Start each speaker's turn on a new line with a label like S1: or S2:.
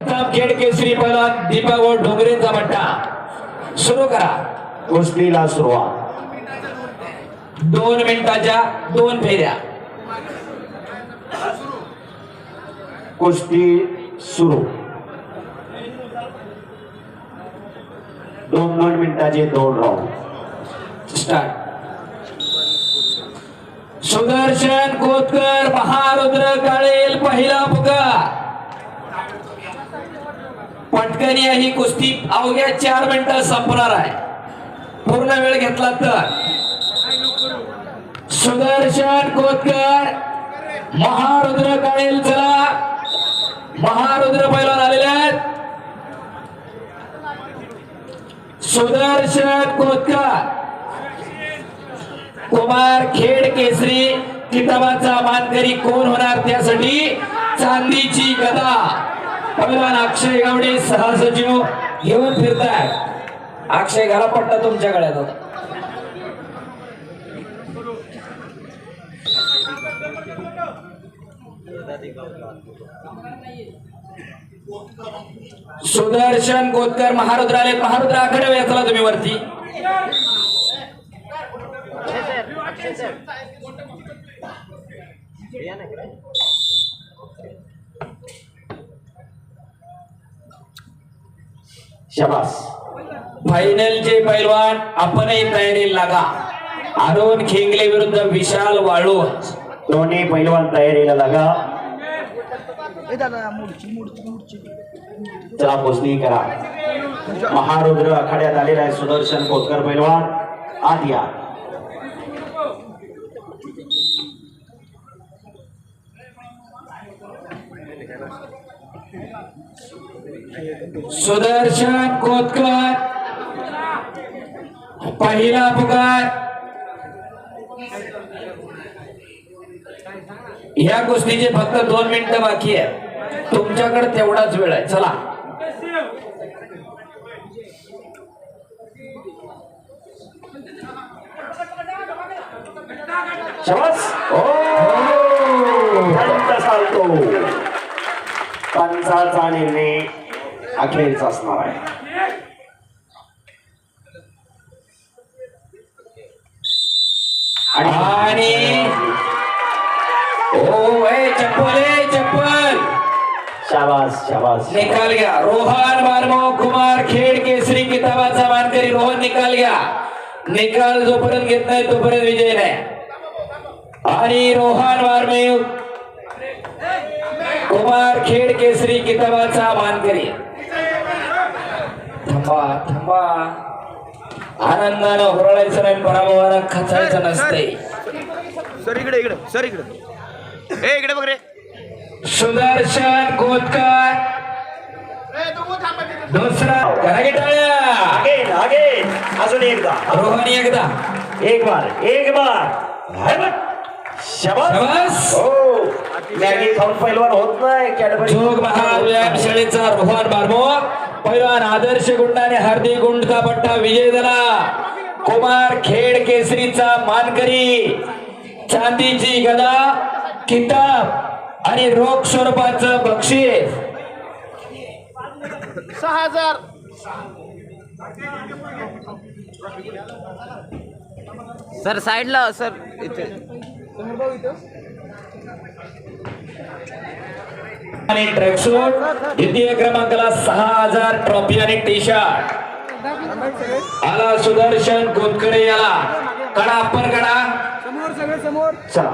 S1: प्रताप खेड केसरी पहिला दीपावर डोंगरेंचा बट्टा. सुरू करा.
S2: कुस्तीला सुरुवात.
S1: दोन मिनिटाच्या दोन फेऱ्या.
S2: कुस्ती सुरू. दोन दोन मिनिटाचे दोन राऊंड
S1: स्टार्ट. सुदर्शन कोतकर महारुद्र काळेल पहिला पुकार पटकन या ही कुस्ती अवघ्या चार मिनिटं संपणार आहे. पूर्ण वेळ घेतला तर. सुदर्शन कोतकर महारुद्र काळेल चला. महारुद्र पैलवान आलेले आहेत. सुदर्शन कोतकर कुमार खेड केसरी किताबाचा मानकरी कोण होणार त्यासाठी चांदीची गदा. पहिलवान अक्षय गावडे सहसचिव घेऊन फिरताय अक्षय घाला पट्टा तुमच्या गळ्यात सुदर्शन कोतकर महारुद्राले महारुद्र आकडे वेचला तुम्ही वरती
S2: शबास.
S1: फायनलचे पैलवान आपणही तयारी लागा. अरुण खेंगले विरुद्ध विशाल वाळूज
S2: दोन्ही पैलवान तयारीला लागा. चला कुस्ती करा. महारुद्र आखाड्यात आलेला आहे सुदर्शन कोतकर पैलवान. आत या.
S1: सुदर्शन कोतकर पहिला पुकार या गोष्टीचे फक्त दोन मिनिटं बाकी आहे. तुमच्याकडे तेवढाच वेळ आहे. चला.
S2: शबास. हो. हो. ओ चालतो. पंचाचा निर्णय अखेरचा असणार आहे.
S1: आणि ए चप्पल चप्पल.
S2: शाबास शाबास.
S1: निकाल घ्या. रोहन बारमो कुमार खेड केसरी किताबाचा मानकरी रोहन निकाल घ्या. निकाल जोपर्यंत घेत नाही तोपर्यंत विजय नाही. आणि रोहन बारमेव कुमार खेड केसरी किताबाचा मानकरी थांबा थांबा. आनंदानं हुरळायचं नाही पराभवानं खचायचं नसतंय.
S3: सर इकडे इकडे सर इकडे. ए इकडे बघ रे.
S1: सुदर्शन कोतकर दुसरा. करा की टाळ्या.
S2: अजून एकदा.
S1: रोहन एकदा.
S2: एक बार एक बार.
S1: शाबास.
S2: हो. मॅगी खाऊन पैलवान होत नाही कॅडबरी
S1: जोग महार व्यायाम शाळेचा रोहन बारमो पैलवान आदर्श गुंडाने हार्दिक गुंडचा पट्टा विजय झाला कुमार खेड केसरीचा मानकरी चांदीची गदा किताब आणि रोख स्वरूपाचं बक्षीस.
S3: सहा हजार. सर साईडला सर इथे.
S1: आणि ट्रॅकसूट द्वितीय क्रमांकाला सहा हजार ट्रॉफी आणि टी शर्ट आला सुदर्शन कोतकडे याला. कडा अप्पर कडा
S3: समोर सगळे समोर.
S2: चला.